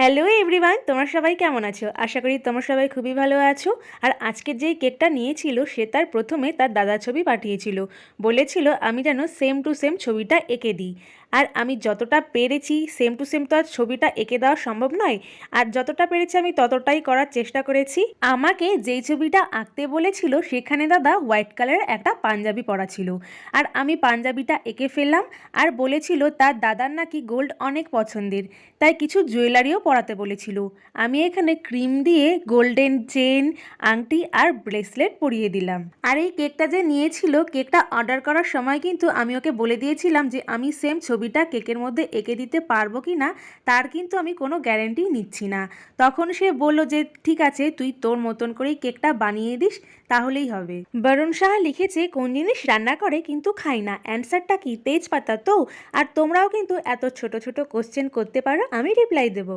Hello everyone তোমরা সবাই কেমন আছো? আশা করি তোমরা সবাই খুবই ভালো আছো। আর আজকের যেই কেকটা নিয়েছিল, সে তার প্রথমে তার দাদা ছবি পাঠিয়েছিল। বলেছিল, আমি যেন সেম টু সেম ছবিটা এঁকে দিই। আর আমি যতটা পেরেছি সেম টু সেম তো আর ছবিটা এঁকে দেওয়া সম্ভব নয়। আর যতটা পেরেছি আমি ততটাই করার চেষ্টা করেছি। আমাকে যেই ছবিটা আঁকতে বলেছিল, সেখানে দাদা হোয়াইট কালারের একটা পাঞ্জাবি পরা ছিল। আর আমি পাঞ্জাবিটা এঁকে ফেললাম আর বলেছিল, তার দাদার নাকি গোল্ড অনেক পছন্দের, তাই কিছু জুয়েলারিও পরাতে বলেছিল। আমি এখানে ক্রিম দিয়ে গোল্ডেন চেন আংটি আর ব্রেসলেট পরিয়ে দিলাম। আর এই কেকটা যে নিয়েছিল কেকটা অর্ডার করার সময় কিন্তু আমি ওকে বলে দিয়েছিলাম যে, আমি সেম ছবিটা কেকের মধ্যে এঁকে দিতে পারব কি না, তার কিন্তু আমি কোনো গ্যারেন্টি নিচ্ছি না। তখন সে বলল যে, ঠিক আছে, তুই তোর মতন করেই কেকটা বানিয়ে দিস, তাহলেই হবে। বরুণ শাহ লিখেছে, কোন জিনিস রান্না করে কিন্তু খাই না। অ্যান্সারটা কি, তেজপাতা তো? আর তোমরাও কিন্তু এত ছোট ছোট কোশ্চেন করতে পারো, আমি রিপ্লাই দেবো।